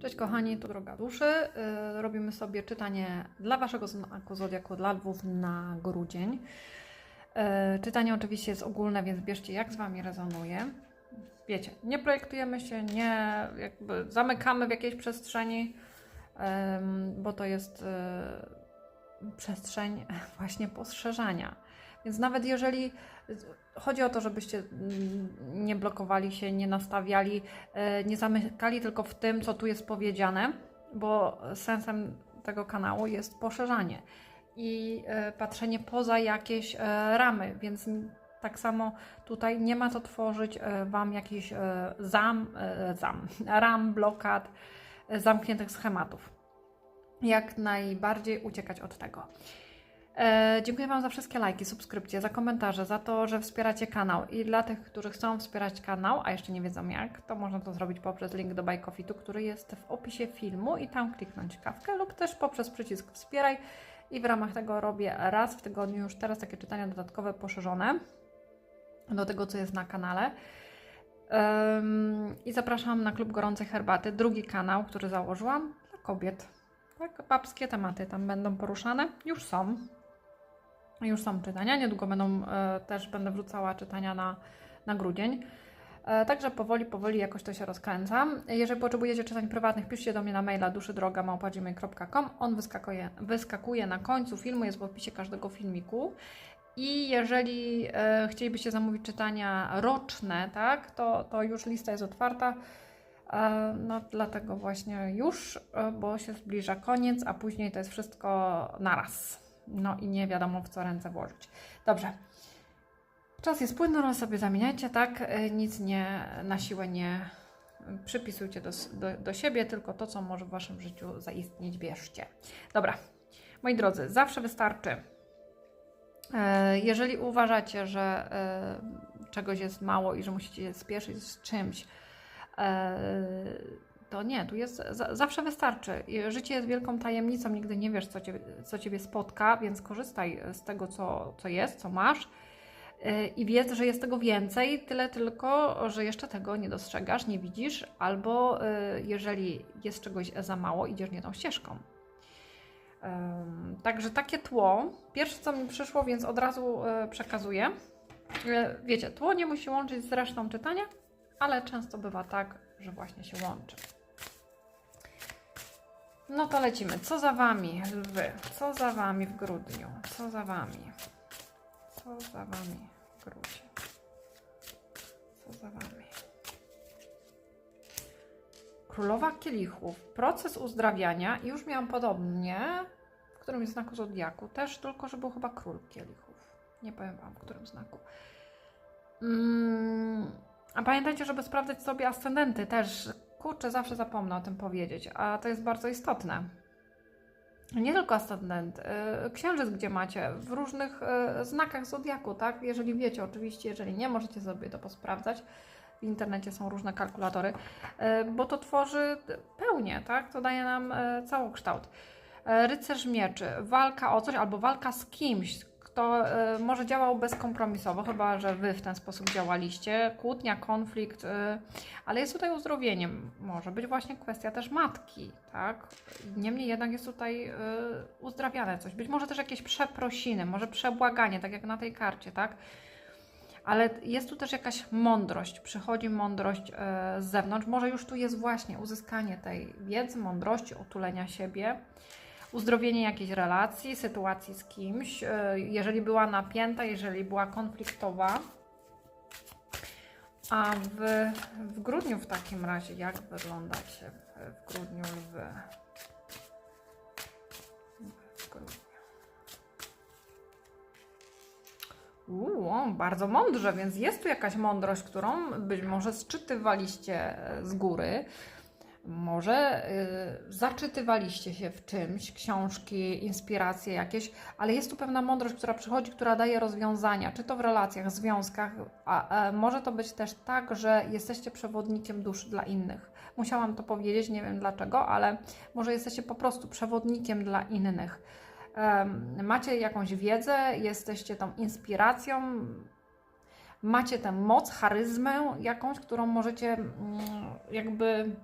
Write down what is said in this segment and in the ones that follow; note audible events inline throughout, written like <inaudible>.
Cześć kochani, to Droga Duszy. Yy, Robimy sobie czytanie dla Waszego znaku Zodiaku, dla Lwów na grudzień. Yy, Czytanie oczywiście jest ogólne, więc bierzcie jak z Wami rezonuje. Wiecie, nie projektujemy się, nie jakby zamykamy w jakiejś przestrzeni, bo to jest yy, przestrzeń <laughs> właśnie postrzeżania. Więc nawet jeżeli chodzi o to, żebyście mm, nie blokowali się, nie nastawiali, e, nie zamykali tylko w tym, co tu jest powiedziane, bo sensem tego kanału jest poszerzanie i e, patrzenie poza jakieś ramy, więc tak samo tutaj nie ma co tworzyć Wam jakichś zam, zam, <laughs> ram, blokad, zamkniętych schematów. Jak najbardziej uciekać od tego. E, dziękuję Wam za wszystkie lajki, subskrypcje, za komentarze, za to, że wspieracie kanał. I dla tych, którzy chcą wspierać kanał, a jeszcze nie wiedzą jak, to można to zrobić poprzez link do Coffee, który jest w opisie filmu i tam kliknąć kawkę lub też poprzez przycisk wspieraj. I w ramach tego robię raz w tygodniu już teraz takie czytania dodatkowe, poszerzone do tego, co jest na kanale. I zapraszam na Klub Gorącej Herbaty, drugi kanał, który założyłam dla kobiet. Tak, babskie tematy tam będą poruszane. Już są. Już są czytania. Niedługo będą, e, też będę wrzucała czytania na, na grudzień. E, Także powoli, powoli jakoś to się rozkręca. Jeżeli potrzebujecie czytań prywatnych, piszcie do mnie na maila duszydroga.gmail.com. On wyskakuje, wyskakuje na końcu filmu, jest w opisie każdego filmiku. I jeżeli e, chcielibyście zamówić czytania roczne, tak, to, to już lista jest otwarta. E, No, dlatego właśnie już, e, bo się zbliża koniec, a później to jest wszystko naraz. No i nie wiadomo w co ręce włożyć. Dobrze. Czas jest płynny, no sobie zamieniajcie, tak? E, Nic nie na siłę nie przypisujcie do, do, do siebie, tylko to, co może w waszym życiu zaistnieć, bierzcie. Dobra. Moi drodzy, zawsze wystarczy. E, Jeżeli uważacie, że e, czegoś jest mało i że musicie się spieszyć z czymś, to nie, tu jest, za, zawsze wystarczy. Życie jest wielką tajemnicą, nigdy nie wiesz, co ciebie, co ciebie spotka, więc korzystaj z tego, co, co jest, co masz. e, I wiedz, że jest tego więcej, tyle tylko, że jeszcze tego nie dostrzegasz, nie widzisz, albo e, jeżeli jest czegoś za mało, idziesz nie tą ścieżką. Także takie tło. Pierwsze, co mi przyszło, więc od razu e, przekazuję. Wiecie, tło nie musi łączyć z resztą czytania, ale często bywa tak, że właśnie się łączy. No to lecimy. Co za wami, lwy? Co za wami w grudniu? Co za wami? Co za wami w grudzień? Co za wami? Królowa Kielichów. Proces uzdrawiania. Już miałam podobnie w którymś znaku zodiaku. Też tylko, że był chyba król Kielichów. Nie powiem Wam, w którym znaku. Mm, a pamiętajcie, żeby sprawdzać sobie ascendenty też. Kurczę, zawsze zapomnę o tym powiedzieć, a to jest bardzo istotne. Nie tylko ascendent, y, księżyc, gdzie macie, w różnych y, znakach zodiaku, tak? Jeżeli wiecie, oczywiście, jeżeli nie, możecie sobie to posprawdzać. W internecie są różne kalkulatory, y, bo to tworzy pełnię, tak? To daje nam całokształt. Rycerz mieczy, walka o coś albo walka z kimś, kto y, może działał bezkompromisowo, chyba że wy w ten sposób działaliście. Kłótnia, konflikt, y, ale jest tutaj uzdrowienie. Może być właśnie kwestia też matki, tak? Niemniej jednak jest tutaj y, uzdrawiane coś. Być może też jakieś przeprosiny, może przebłaganie, tak jak na tej karcie, tak? Ale jest tu też jakaś mądrość, przychodzi mądrość e, z zewnątrz. Może już tu jest właśnie uzyskanie tej wiedzy, mądrości, otulenia siebie, uzdrowienie jakiejś relacji, sytuacji z kimś. e, Jeżeli była napięta, jeżeli była konfliktowa. A w, w grudniu w takim razie, jak wyglądacie w, w grudniu lwy? W grudniu. Uuu, bardzo mądrze, więc jest tu jakaś mądrość, którą być może sczytywaliście z góry. Może y, zaczytywaliście się w czymś, książki, inspiracje jakieś, ale jest tu pewna mądrość, która przychodzi, która daje rozwiązania, czy to w relacjach, związkach, a, może to być też tak, że jesteście przewodnikiem duszy dla innych. Musiałam to powiedzieć, nie wiem dlaczego, ale może jesteście po prostu przewodnikiem dla innych. Macie jakąś wiedzę, jesteście tą inspiracją, macie tę moc, charyzmę jakąś, którą możecie mm, jakby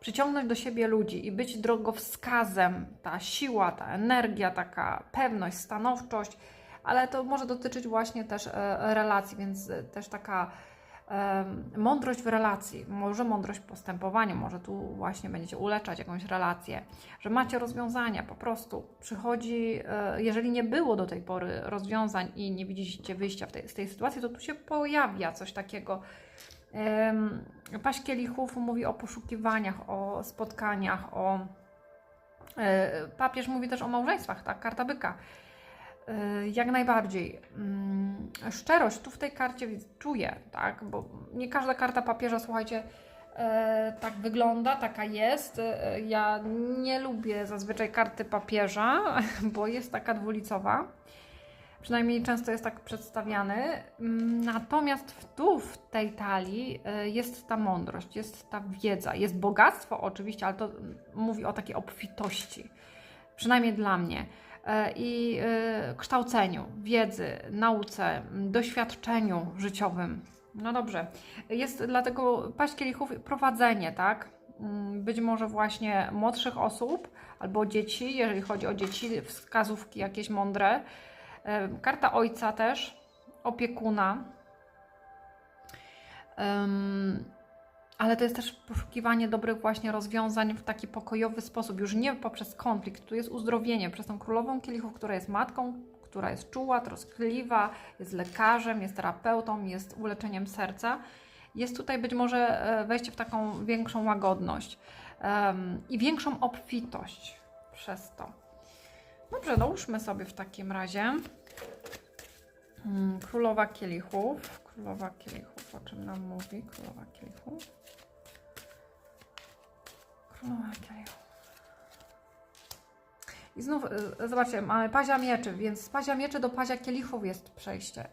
przyciągnąć do siebie ludzi i być drogowskazem, ta siła, ta energia, taka pewność, stanowczość, ale to może dotyczyć właśnie też e, relacji, więc e, też taka e, mądrość w relacji, może mądrość w postępowaniu, może tu właśnie będziecie uleczać jakąś relację, że macie rozwiązania, po prostu przychodzi, jeżeli nie było do tej pory rozwiązań i nie widzicie wyjścia tej, z tej sytuacji, to tu się pojawia coś takiego. Em, Paść kielichów mówi o poszukiwaniach, o spotkaniach, o e, papież mówi też o małżeństwach, tak, karta byka. E, Jak najbardziej. Mm, Szczerość tu w tej karcie czuję, tak, bo nie każda karta papieża, słuchajcie, e, tak wygląda, taka jest. Ja nie lubię zazwyczaj karty papieża, <laughs> bo jest taka dwulicowa. Przynajmniej często jest tak przedstawiany. Mm, Natomiast tu, w tej talii, e, jest ta mądrość, jest ta wiedza, jest bogactwo oczywiście, ale to mm, mówi o takiej obfitości. Przynajmniej dla mnie e, i e, kształceniu, wiedzy, nauce, m, doświadczeniu życiowym. No dobrze, jest dlatego paść kielichów prowadzenie, tak? Mm, Być może właśnie młodszych osób albo dzieci, jeżeli chodzi o dzieci, wskazówki jakieś mądre. E, Karta ojca też, opiekuna. Ale to jest też poszukiwanie dobrych właśnie rozwiązań w taki pokojowy sposób, już nie poprzez konflikt. Tu jest uzdrowienie przez tą królową kielichów, która jest matką, która jest czuła, troskliwa, jest lekarzem, jest terapeutą, jest uleczeniem serca. Jest tutaj być może e, wejście w taką większą łagodność em, i większą obfitość przez to. Dobrze, dołóżmy sobie w takim razie. Mm, Królowa kielichów. Królowa kielichów, o czym nam mówi? Królowa kielichów. Królowa kielichów. I znów, y, zobaczcie, mamy pazia mieczy, więc z pazia mieczy do pazia kielichów jest przejście.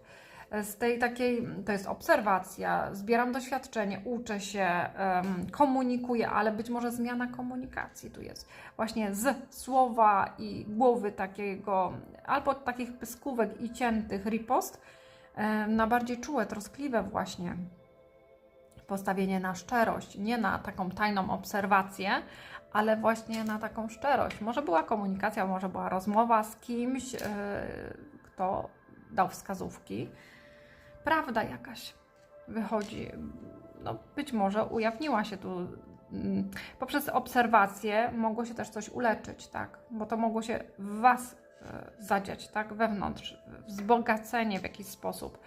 E, Z tej takiej, to jest obserwacja, zbieram doświadczenie, uczę się, komunikuję, ale być może zmiana komunikacji tu jest. Właśnie z słowa i głowy takiego, albo takich pyskówek i ciętych ripost, na bardziej czułe, troskliwe właśnie postawienie na szczerość, nie na taką tajną obserwację, ale właśnie na taką szczerość. Może była komunikacja, może była rozmowa z kimś, yy, kto dał wskazówki. Prawda jakaś wychodzi, no być może ujawniła się tu. mm, Poprzez obserwację mogło się też coś uleczyć, tak? Bo to mogło się w Was e, zadziać, tak? Wewnątrz, wzbogacenie w jakiś sposób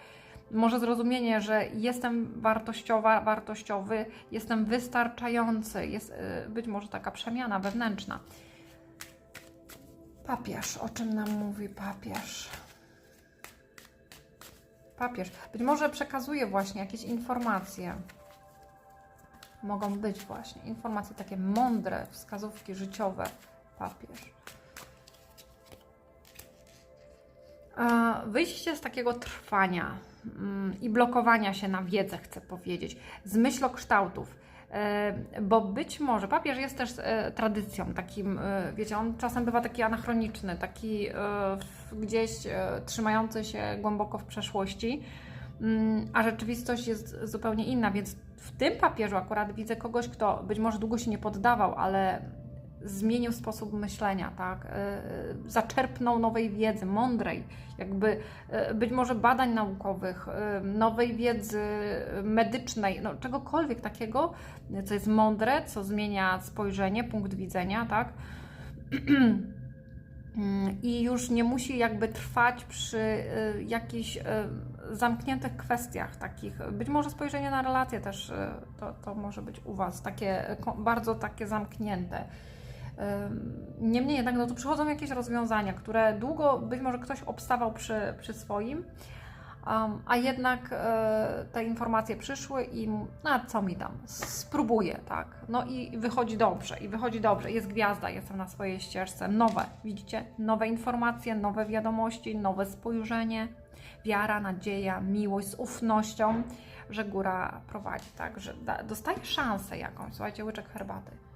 może zrozumienie, że jestem wartościowa, wartościowy, jestem wystarczający, jest y, być może taka przemiana wewnętrzna. Papież, o czym nam mówi papież? Papież, być może przekazuje właśnie jakieś informacje. Mogą być właśnie informacje takie mądre, wskazówki życiowe. Papież. Wyjście z takiego trwania mm, i blokowania się na wiedzę, chcę powiedzieć, z myślokształtów. E, Bo być może papież jest też e, tradycją, takim, e, wiecie, on czasem bywa taki anachroniczny, taki e, gdzieś e, trzymający się głęboko w przeszłości, Mm, a rzeczywistość jest zupełnie inna, więc w tym papieżu akurat widzę kogoś, kto być może długo się nie poddawał, ale zmienił sposób myślenia, tak? E, Zaczerpnął nowej wiedzy, mądrej, jakby e, być może badań naukowych, e, nowej wiedzy medycznej, no, czegokolwiek takiego, co jest mądre, co zmienia spojrzenie, punkt widzenia, tak? <clears throat> I już nie musi jakby trwać przy jakichś zamkniętych kwestiach takich. Być może spojrzenie na relacje też to, to może być u Was takie bardzo takie zamknięte. Niemniej jednak no tu przychodzą jakieś rozwiązania, które długo być może ktoś obstawał przy, przy swoim, a jednak e, te informacje przyszły i no, a co mi tam, spróbuję, tak. No i wychodzi dobrze, i wychodzi dobrze, jest gwiazda, jestem na swojej ścieżce, nowe, widzicie, nowe informacje, nowe wiadomości, nowe spojrzenie, wiara, nadzieja, miłość z ufnością, że góra prowadzi, tak, że dostaje szansę jakąś, słuchajcie, łyczek herbaty.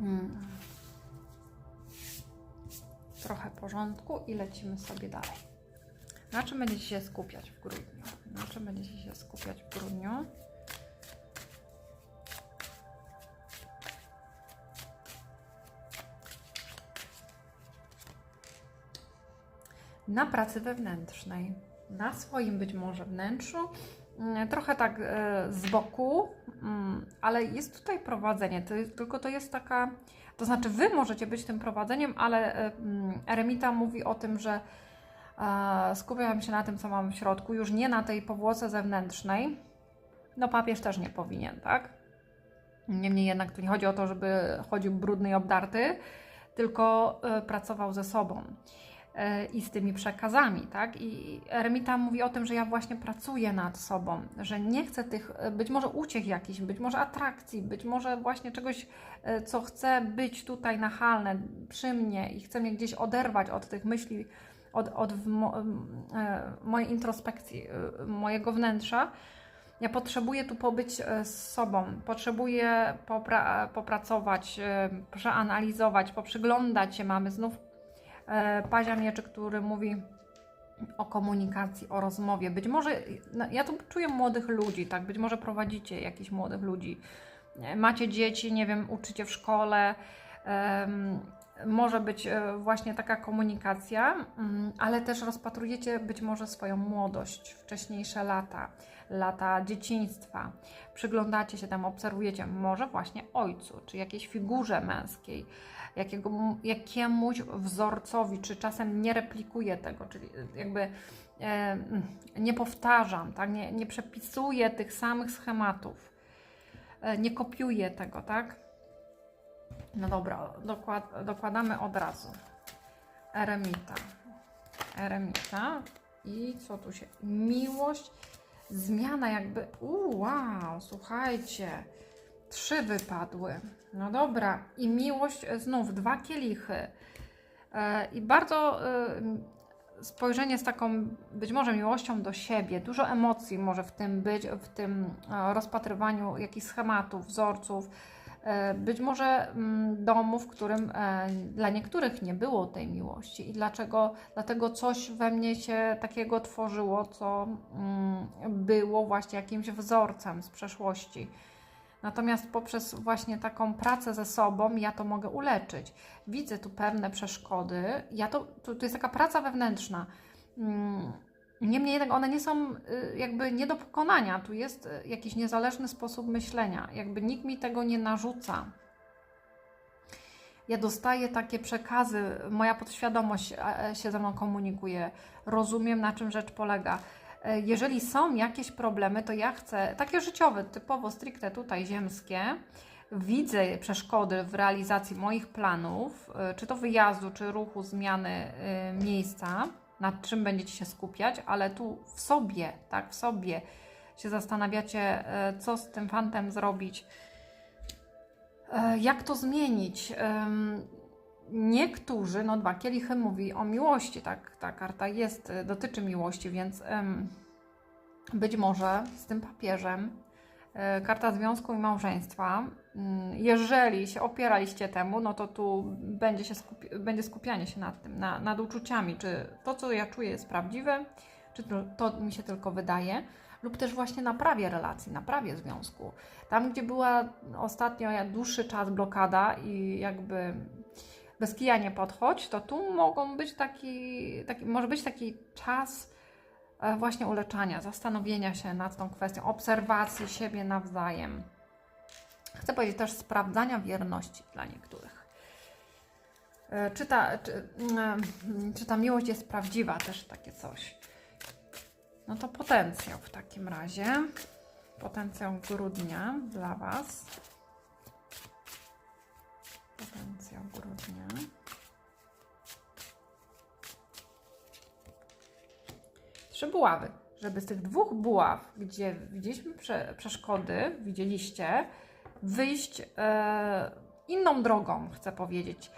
Mm. Trochę porządku i lecimy sobie dalej. Na czym będziecie się skupiać w grudniu? Na czym będziecie się skupiać w grudniu? Na pracy wewnętrznej, na swoim być może wnętrzu, trochę tak e, z boku, mm, ale jest tutaj prowadzenie, tylko to jest taka, to znaczy Wy możecie być tym prowadzeniem, ale e, mm, Eremita mówi o tym, że e, skupiam się na tym, co mam w środku, już nie na tej powłoce zewnętrznej. No papież też nie powinien, tak? Niemniej jednak tu nie chodzi o to, żeby chodził brudny i obdarty, tylko pracował ze sobą i z tymi przekazami, tak? I Eremita mówi o tym, że ja właśnie pracuję nad sobą, że nie chcę tych e, być może uciech jakichś, być może atrakcji, być może właśnie czegoś, e, co chce być tutaj nachalne przy mnie i chce mnie gdzieś oderwać od tych myśli, od, od mo, e, mojej introspekcji, e, mojego wnętrza. Ja potrzebuję tu pobyć e, z sobą, potrzebuję popra- popracować, e, przeanalizować, poprzyglądać się. Mamy znów e, Pazia Mieczy, który mówi o komunikacji, o rozmowie. Być może, no, ja tu czuję młodych ludzi, tak? Być może prowadzicie jakichś młodych ludzi. E, Macie dzieci, nie wiem, uczycie w szkole. em, może być e, właśnie taka komunikacja, mm, ale też rozpatrujecie być może swoją młodość, wcześniejsze lata, lata dzieciństwa. Przyglądacie się tam, obserwujecie może właśnie ojcu, czy jakiejś figurze męskiej, jakiego, jakiemuś wzorcowi, czy czasem nie replikuje tego, czyli jakby e, nie powtarzam, tak? nie, nie przepisuję tych samych schematów, e, nie kopiuję tego, tak? No dobra, dokład, dokładamy od razu. Eremita. Eremita. I co tu się... Miłość, zmiana jakby... Uuu, wow, słuchajcie. Trzy wypadły. No dobra. I miłość, znów dwa kielichy. E, I bardzo e, spojrzenie z taką być może miłością do siebie. Dużo emocji może w tym być, w tym e, rozpatrywaniu jakichś schematów, wzorców być może mm, domu, w którym dla niektórych nie było tej miłości i dlaczego, dlatego coś we mnie się takiego tworzyło, co mm, było właśnie jakimś wzorcem z przeszłości. Natomiast poprzez właśnie taką pracę ze sobą ja to mogę uleczyć. Widzę tu pewne przeszkody. Ja to, to, to jest taka praca wewnętrzna. Mm, Niemniej jednak one nie są y, jakby nie do pokonania. Tu jest y, jakiś niezależny sposób myślenia. Jakby nikt mi tego nie narzuca. Ja dostaję takie przekazy, moja podświadomość e, się ze mną komunikuje, rozumiem na czym rzecz polega. E, Jeżeli są jakieś problemy, to ja chcę, takie życiowe, typowo stricte tutaj ziemskie, widzę przeszkody w realizacji moich planów, e, czy to wyjazdu, czy ruchu, zmiany y, miejsca nad czym będziecie się skupiać, ale tu w sobie, tak, w sobie się zastanawiacie, e, co z tym fantem zrobić, e, jak to zmienić. Niektórzy, no dwa kielichy mówi o miłości, tak, ta karta jest, e, dotyczy miłości, więc em, być może z tym papieżem e, karta związku i małżeństwa. Mm, Jeżeli się opieraliście temu, no to tu będzie, się skupi- będzie skupianie się nad tym, na, nad uczuciami, czy to, co ja czuję, jest prawdziwe, czy to, to mi się tylko wydaje, lub też właśnie naprawie relacji, naprawie związku. Tam, gdzie była ostatnio dłuższy czas blokada i jakby bez kija nie podchodź, to tu mogą być taki, taki może być taki czas e, właśnie uleczania, zastanowienia się nad tą kwestią, obserwacji siebie nawzajem. Chcę powiedzieć też sprawdzania wierności dla niektórych. E, Czy ta, czy, mm, czy ta miłość jest prawdziwa, też takie coś. No to potencjał w takim razie. Potencjał grudnia dla Was. Potencjał grudnia. Trzy buławy. Żeby z tych dwóch buław, gdzie widzieliśmy prze, przeszkody, widzieliście, wyjść e, inną drogą, chcę powiedzieć.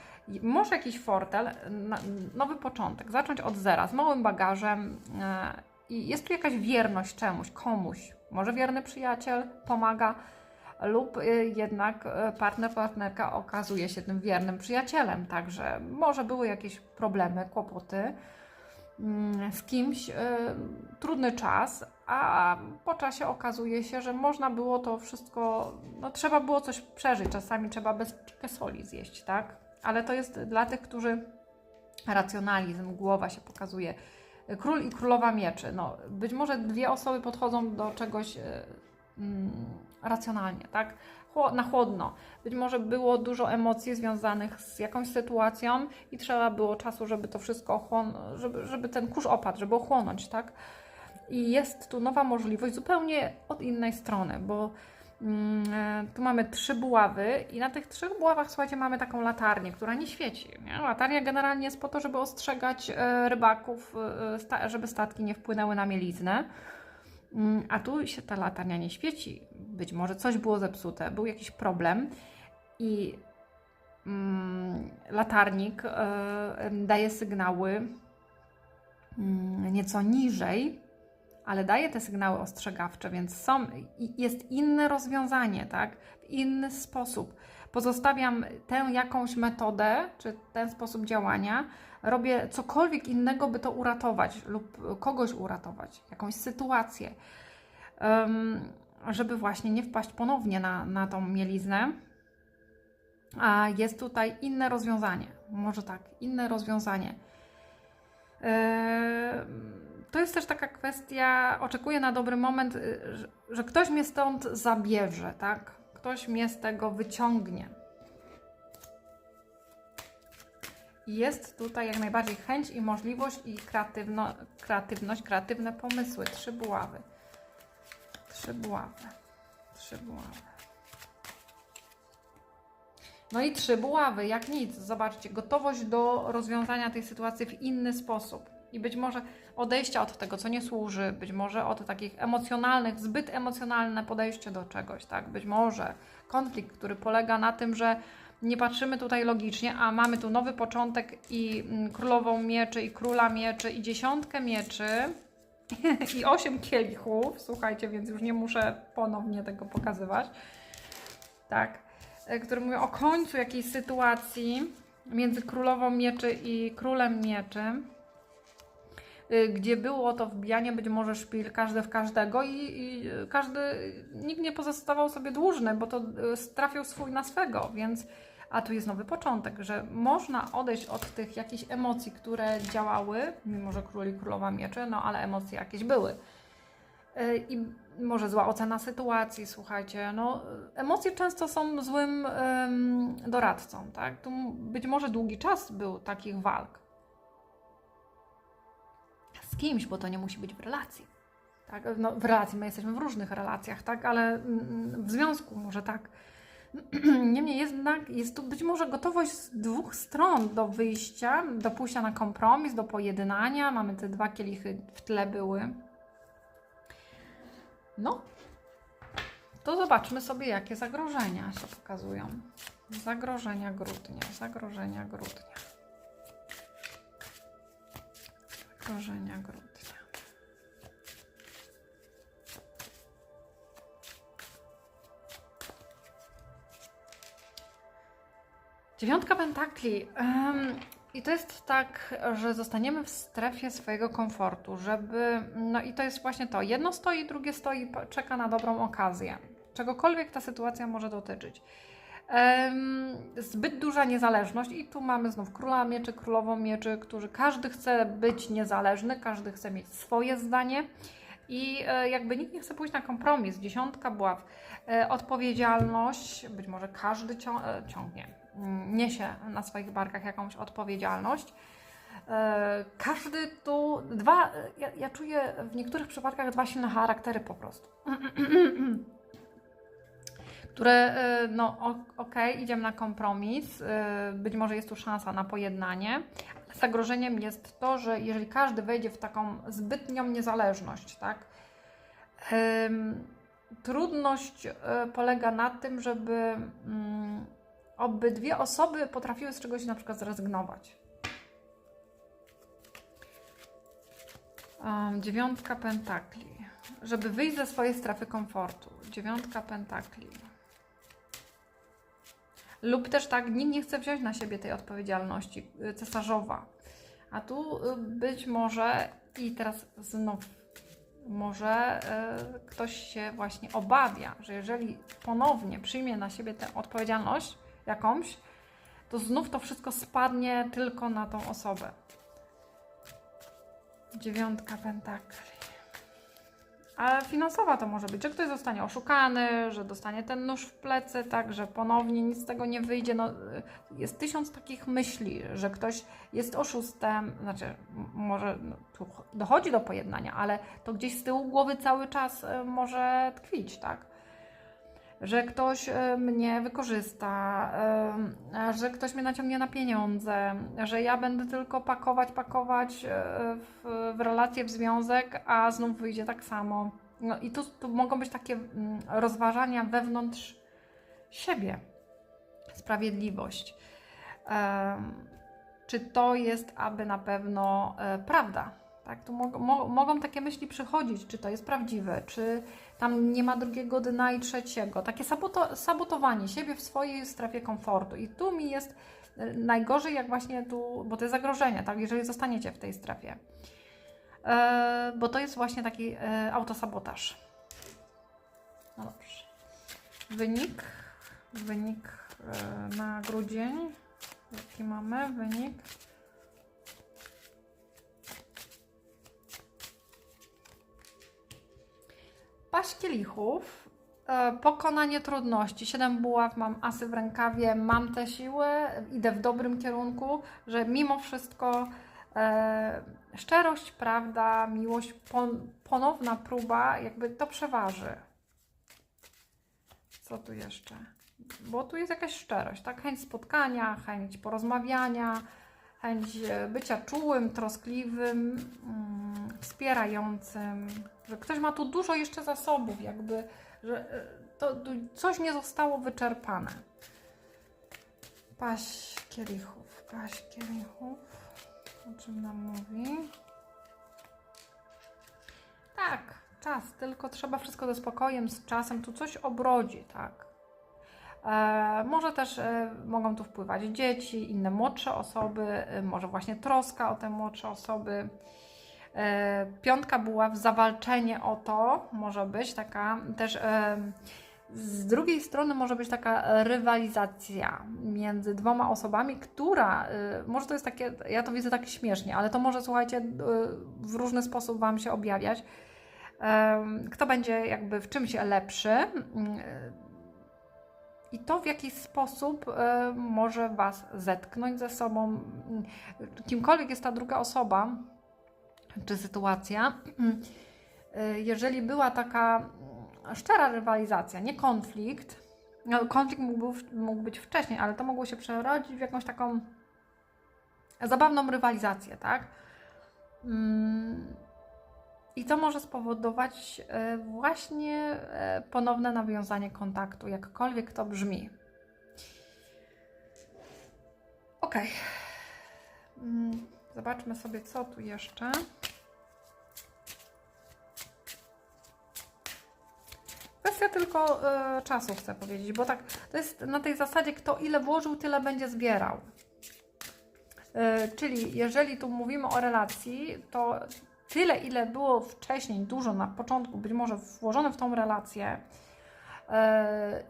Może jakiś fortel, na, nowy początek, zacząć od zera, z małym bagażem. E, I jest tu jakaś wierność czemuś, komuś. Może wierny przyjaciel pomaga, lub y, jednak y, partner, partnerka okazuje się tym wiernym przyjacielem. Także może były jakieś problemy, kłopoty. mm, z kimś y, trudny czas, a po czasie okazuje się, że można było to wszystko, no trzeba było coś przeżyć, czasami trzeba bezpieczkę soli zjeść, tak? Ale to jest dla tych, którzy racjonalizm, głowa się pokazuje. Król i królowa mieczy. No, być może dwie osoby podchodzą do czegoś mm, racjonalnie, tak? Na chłodno. Być może było dużo emocji związanych z jakąś sytuacją i trzeba było czasu, żeby to wszystko ochłonąć, żeby, żeby ten kurz opadł, żeby ochłonąć, tak? I jest tu nowa możliwość zupełnie od innej strony, bo mm, e, tu mamy trzy buławy i na tych trzech buławach, słuchajcie, mamy taką latarnię, która nie świeci. Nie? Latarnia generalnie jest po to, żeby ostrzegać e, rybaków, e, żeby statki nie wpłynęły na mieliznę. Mm, A tu się ta latarnia nie świeci. Być może coś było zepsute, był jakiś problem i mm, latarnik e, daje sygnały mm, nieco niżej, ale daje te sygnały ostrzegawcze, więc są, jest inne rozwiązanie, tak? Inny sposób. Pozostawiam tę jakąś metodę, czy ten sposób działania, robię cokolwiek innego, by to uratować lub kogoś uratować, jakąś sytuację, żeby właśnie nie wpaść ponownie na, na tą mieliznę. A jest tutaj inne rozwiązanie. Może tak, inne rozwiązanie. To jest też taka kwestia, oczekuję na dobry moment, y, że ktoś mnie stąd zabierze, tak? Ktoś mnie z tego wyciągnie. Jest tutaj jak najbardziej chęć i możliwość i kreatywno, kreatywność, kreatywne pomysły. Trzy buławy. Trzy buławy. Trzy buławy. No i trzy buławy, jak nic. Zobaczcie, gotowość do rozwiązania tej sytuacji w inny sposób. I być może odejścia od tego, co nie służy, być może od takich emocjonalnych, zbyt emocjonalne podejście do czegoś, tak? Być może konflikt, który polega na tym, że nie patrzymy tutaj logicznie, a mamy tu nowy początek i mm, królową mieczy, i króla mieczy, i dziesiątkę mieczy, <laughs> i osiem kielichów. Słuchajcie, więc już nie muszę ponownie tego pokazywać. Tak, e, który mówi o końcu jakiejś sytuacji między królową mieczy i królem mieczy, y, gdzie było to wbijanie być może szpil każdy w każdego i, i każdy, nikt nie pozostawał sobie dłużny, bo to y, trafił swój na swego, więc a tu jest nowy początek, że można odejść od tych jakichś emocji, które działały, mimo że król i królowa mieczy, no ale emocje jakieś były. Y, I może zła ocena sytuacji, słuchajcie, no emocje często są złym em, doradcą, tak? Tu być może długi czas był takich walk. Z kimś, bo to nie musi być w relacji. Tak? No, w relacji, my jesteśmy w różnych relacjach, tak? Ale mm, w związku może tak. <clears throat> Niemniej jednak jest tu być może gotowość z dwóch stron do wyjścia, do pójścia na kompromis, do pojednania. Mamy te dwa kielichy w tle były. No, to zobaczmy sobie, jakie zagrożenia się pokazują. Zagrożenia grudnia, zagrożenia grudnia. Zagrożenia grudnia. Dziewiątka pentakli. Em, I to jest tak, że zostaniemy w strefie swojego komfortu, żeby. No i to jest właśnie to. Jedno stoi, drugie stoi, czeka na dobrą okazję. Czegokolwiek ta sytuacja może dotyczyć. Em, zbyt duża niezależność, i tu mamy znów króla mieczy, królową mieczy, którzy każdy chce być niezależny, każdy chce mieć swoje zdanie. I e, jakby nikt nie chce pójść na kompromis. Dziesiątka buław. E, odpowiedzialność, być może każdy e, ciągnie, niesie na swoich barkach jakąś odpowiedzialność. E, Każdy tu, dwa, ja, ja czuję w niektórych przypadkach dwa silne charaktery po prostu. <clears throat> Które, e, no okej, idziemy na kompromis, e, być może jest tu szansa na pojednanie, zagrożeniem jest to, że jeżeli każdy wejdzie w taką zbytnią niezależność, tak, trudność polega na tym, żeby mm, obydwie osoby potrafiły z czegoś na przykład zrezygnować. Em, dziewiątka pentakli. Żeby wyjść ze swojej strefy komfortu. Dziewiątka pentakli. Lub też tak, nikt nie chce wziąć na siebie tej odpowiedzialności. y, Cesarzowa. A tu y, być może i teraz znów może y, ktoś się właśnie obawia, że jeżeli ponownie przyjmie na siebie tę odpowiedzialność jakąś, to znów to wszystko spadnie tylko na tą osobę. Dziewiątka pentakli. Ale finansowa to może być, że ktoś zostanie oszukany, że dostanie ten nóż w plecy, tak, że ponownie nic z tego nie wyjdzie. No, jest tysiąc takich myśli, że ktoś jest oszustem, znaczy może no, tu ch- dochodzi do pojednania, ale to gdzieś z tyłu głowy cały czas y, może tkwić, tak? Że ktoś y, mnie wykorzysta, a że ktoś mnie naciągnie na pieniądze, że ja będę tylko pakować, pakować y, w, w relację, w związek, a znów wyjdzie tak samo. No i tu, tu mogą być takie mm, rozważania wewnątrz siebie. Sprawiedliwość. Czy to jest aby na pewno e, prawda? Tak, tu mo- mo- mogą takie myśli przychodzić, czy to jest prawdziwe, czy tam nie ma drugiego dna i trzeciego. Takie saboto- sabotowanie siebie w swojej strefie komfortu. I tu mi jest e, najgorzej, jak właśnie tu, bo to jest zagrożenie, tak, jeżeli zostaniecie w tej strefie. E, bo to jest właśnie taki e, autosabotaż. No dobrze. Wynik. Wynik e, na grudzień. Jaki mamy wynik? Paść kielichów. E, pokonanie trudności. Siedem buław, mam asy w rękawie, mam tę siłę, idę w dobrym kierunku, że mimo wszystko e, szczerość, prawda, miłość, pon, ponowna próba, jakby to przeważy. Co tu jeszcze? Bo tu jest jakaś szczerość, tak? Chęć spotkania, chęć porozmawiania, chęć bycia czułym, troskliwym, mm, wspierającym. Że ktoś ma tu dużo jeszcze zasobów, jakby, że e, to coś nie zostało wyczerpane. Paść kielichów, paść kielichów. O czym nam mówi? Tak, czas, tylko trzeba wszystko ze spokojem, z czasem, tu coś obrodzi, tak. E, może też e, mogą tu wpływać dzieci, inne młodsze osoby, e, może właśnie troska o te młodsze osoby. Piątka była w zawalczenie o to, może być taka też. Z drugiej strony może być taka rywalizacja między dwoma osobami, która, może to jest takie, ja to widzę tak śmiesznie, ale to może, słuchajcie, w różny sposób Wam się objawiać. Kto będzie jakby w czymś lepszy i to w jakiś sposób y, może Was zetknąć ze sobą. Y, Kimkolwiek jest ta druga osoba, czy sytuacja, y, jeżeli była taka szczera rywalizacja, nie konflikt. No, konflikt mógł, mógł być wcześniej, ale to mogło się przerodzić w jakąś taką zabawną rywalizację, tak? I to może spowodować e, właśnie e, ponowne nawiązanie kontaktu, jakkolwiek to brzmi. Ok. Mm, Zobaczmy sobie, co tu jeszcze. Kwestia tylko e, czasu, chcę powiedzieć, bo tak to jest na tej zasadzie, kto ile włożył, tyle będzie zbierał. Czyli jeżeli tu mówimy o relacji, to tyle, ile było wcześniej, dużo na początku, być może włożone w tą relację, e,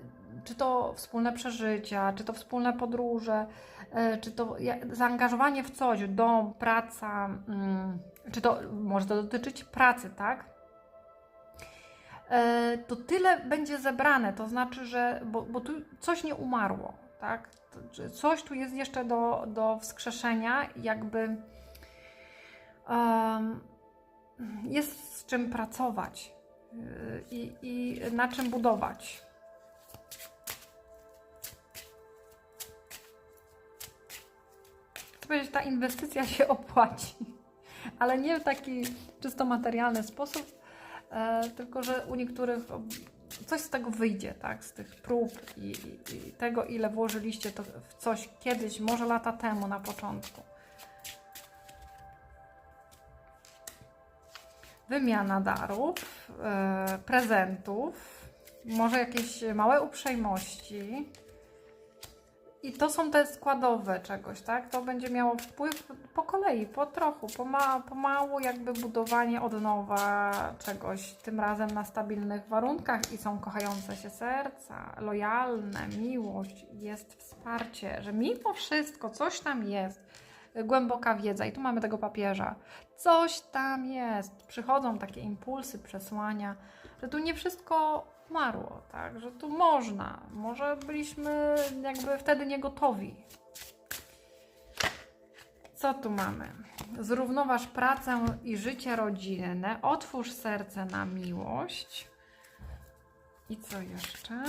czy to wspólne przeżycia, czy to wspólne podróże, e, czy to zaangażowanie w coś, dom, praca, mm, czy to może to dotyczyć pracy, tak? e, to tyle będzie zebrane. To znaczy, że bo, bo tu coś nie umarło, tak? Coś tu jest jeszcze do, do wskrzeszenia, jakby em, jest z czym pracować y, i, i na czym budować. Chcę powiedzieć, ta inwestycja się <laughs> opłaci, ale nie w taki czysto materialny sposób, E, tylko że u niektórych coś z tego wyjdzie, tak? Z tych prób i, i, i tego, ile włożyliście to w coś kiedyś, może lata temu na początku. Wymiana darów, e, prezentów, może jakieś małe uprzejmości. I to są te składowe czegoś, tak? To będzie miało wpływ po kolei, po trochu, poma, pomału jakby budowanie od nowa czegoś, tym razem na stabilnych warunkach i są kochające się serca, lojalne, miłość, jest wsparcie, że mimo wszystko coś tam jest, głęboka wiedza i tu mamy tego papieża, coś tam jest, przychodzą takie impulsy, przesłania, że tu nie wszystko umarło, tak, że tu można, może byliśmy jakby wtedy nie gotowi. Co tu mamy? Zrównoważ pracę i życie rodzinne, otwórz serce na miłość. I co jeszcze?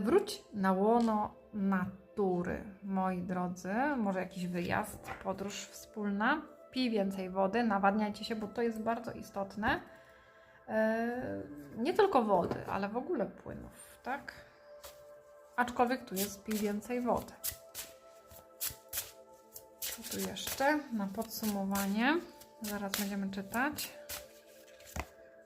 Wróć na łono natury, moi drodzy. Może jakiś wyjazd, podróż wspólna. Pij więcej wody, nawadniajcie się, bo to jest bardzo istotne. E, nie tylko wody, ale w ogóle płynów, tak? Aczkolwiek tu jest pij więcej wody. Co tu jeszcze? Na podsumowanie. Zaraz będziemy czytać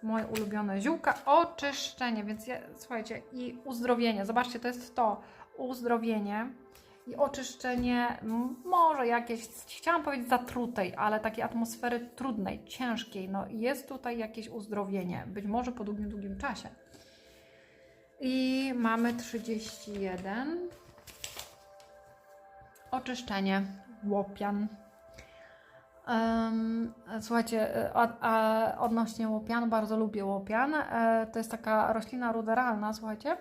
moje ulubione ziółka, oczyszczenie, więc ja, słuchajcie, i uzdrowienie. Zobaczcie, to jest to uzdrowienie i oczyszczenie, może jakieś, chciałam powiedzieć zatrutej, ale takiej atmosfery trudnej, ciężkiej. No jest tutaj jakieś uzdrowienie, być może po długim, długim czasie. I mamy 31. Oczyszczenie łopian. Słuchajcie, e, odnośnie łopian, bardzo lubię łopian. E, to jest taka roślina ruderalna, słuchajcie.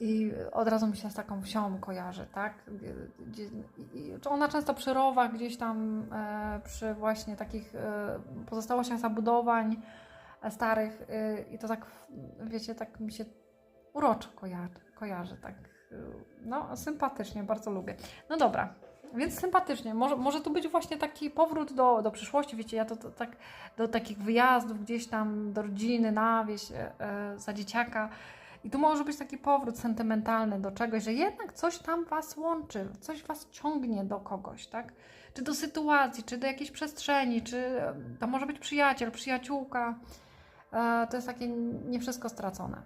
I od razu mi się z taką wsią kojarzy, tak? Ona często przy rowach, gdzieś tam e, przy właśnie takich pozostałościach zabudowań starych i to tak, wiecie, tak mi się uroczo kojarzy, kojarzy tak, no sympatycznie, bardzo lubię. No dobra, więc sympatycznie. Może, może tu być właśnie taki powrót do, do przyszłości. Wiecie, ja to, to tak do takich wyjazdów gdzieś tam do rodziny, na wieś, e, e, za dzieciaka. I tu może być taki powrót sentymentalny do czegoś, że jednak coś tam Was łączy, coś Was ciągnie do kogoś, tak? Czy do sytuacji, czy do jakiejś przestrzeni, czy to może być przyjaciel, przyjaciółka. E, to jest takie nie wszystko stracone.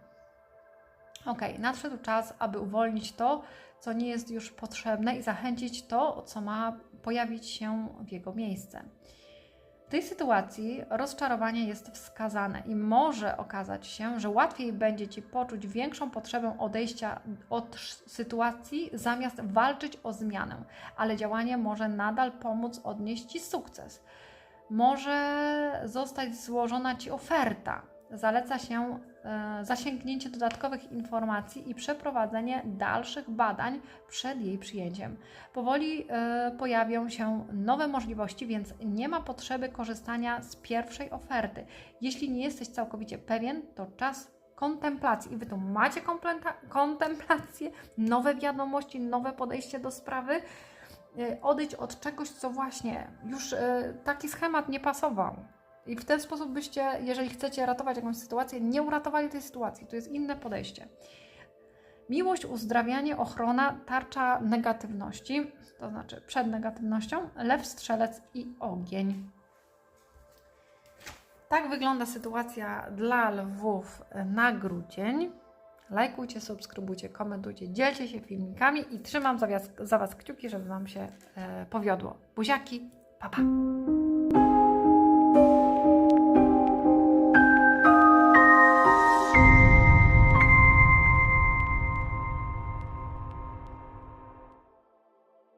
Ok, nadszedł czas, aby uwolnić to, co nie jest już potrzebne i zachęcić to, co ma pojawić się w jego miejsce. W tej sytuacji rozczarowanie jest wskazane i może okazać się, że łatwiej będzie Ci poczuć większą potrzebę odejścia od sytuacji, zamiast walczyć o zmianę, ale działanie może nadal pomóc odnieść Ci sukces. Może zostać złożona Ci oferta. Zaleca się zasięgnięcie dodatkowych informacji i przeprowadzenie dalszych badań przed jej przyjęciem. Powoli e, pojawią się nowe możliwości, więc nie ma potrzeby korzystania z pierwszej oferty. Jeśli nie jesteś całkowicie pewien, to czas kontemplacji. I Wy tu macie kontemplację, nowe wiadomości, nowe podejście do sprawy. E, Odejdź od czegoś, co właśnie już e, taki schemat nie pasował. I w ten sposób byście, jeżeli chcecie ratować jakąś sytuację, nie uratowali tej sytuacji. To jest inne podejście. Miłość, uzdrawianie, ochrona, tarcza negatywności, to znaczy przed negatywnością, lew, strzelec i ogień. Tak wygląda sytuacja dla lwów na grudzień. Lajkujcie, subskrybujcie, komentujcie, dzielcie się filmikami i trzymam za was, za was kciuki, żeby Wam się e, powiodło. Buziaki, pa pa!